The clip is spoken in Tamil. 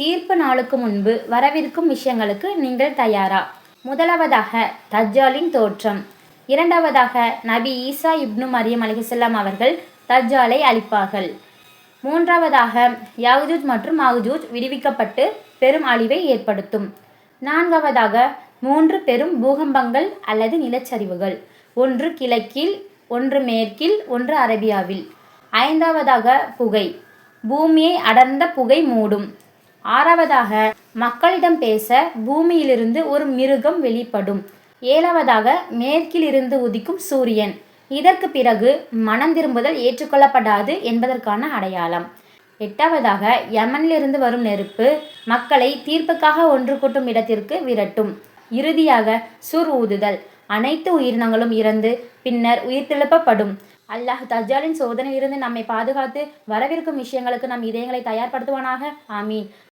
தீர்ப்பு நாளுக்கு முன்பு வரவிருக்கும் விஷயங்களுக்கு நீங்கள் தயாரா? முதலாவதாக தஜ்ஜாலின் தோற்றம். இரண்டாவதாக நபி ஈசா இப்னு மரியம் அலிஹசல்லாம் அவர்கள் தஜ்ஜாலை அழிப்பார்கள். மூன்றாவதாக யாகுஜூஜ் மற்றும் மாகுஜூஜ் விடுவிக்கப்பட்டு பெரும் அழிவை ஏற்படுத்தும். நான்காவதாக மூன்று பெரும் பூகம்பங்கள் அல்லது நிலச்சரிவுகள். ஒன்று கிழக்கில் ஒன்று மேற்கில் ஒன்று அரேபியாவில். ஐந்தாவதாக புகை. பூமியை அடர்ந்த புகை மூடும். ஆறாவதாக மக்களிடம் பேச பூமியிலிருந்து ஒரு மிருகம் வெளிப்படும். ஏழாவதாக மேற்கிலிருந்து உதிக்கும் சூரியன். இதற்கு பிறகு மனம் திரும்புதல் ஏற்றுக்கொள்ளப்படாது என்பதற்கான அடையாளம். எட்டாவதாக யமனிலிருந்து வரும் நெருப்பு மக்களை தீர்ப்புக்காக ஒன்று கூட்டும் இடத்திற்கு விரட்டும். இறுதியாக சுர் ஊதுதல். அனைத்து உயிரினங்களும் இறந்து பின்னர் உயிர்த்தெழுப்பப்படும் அல்லாஹ் தஜாலின் சோதனையிலிருந்து நம்மை பாதுகாத்து வரவிருக்கும் விஷயங்களுக்கு நம் இதயங்களை தயார்படுத்துவானாக. ஆமீன்.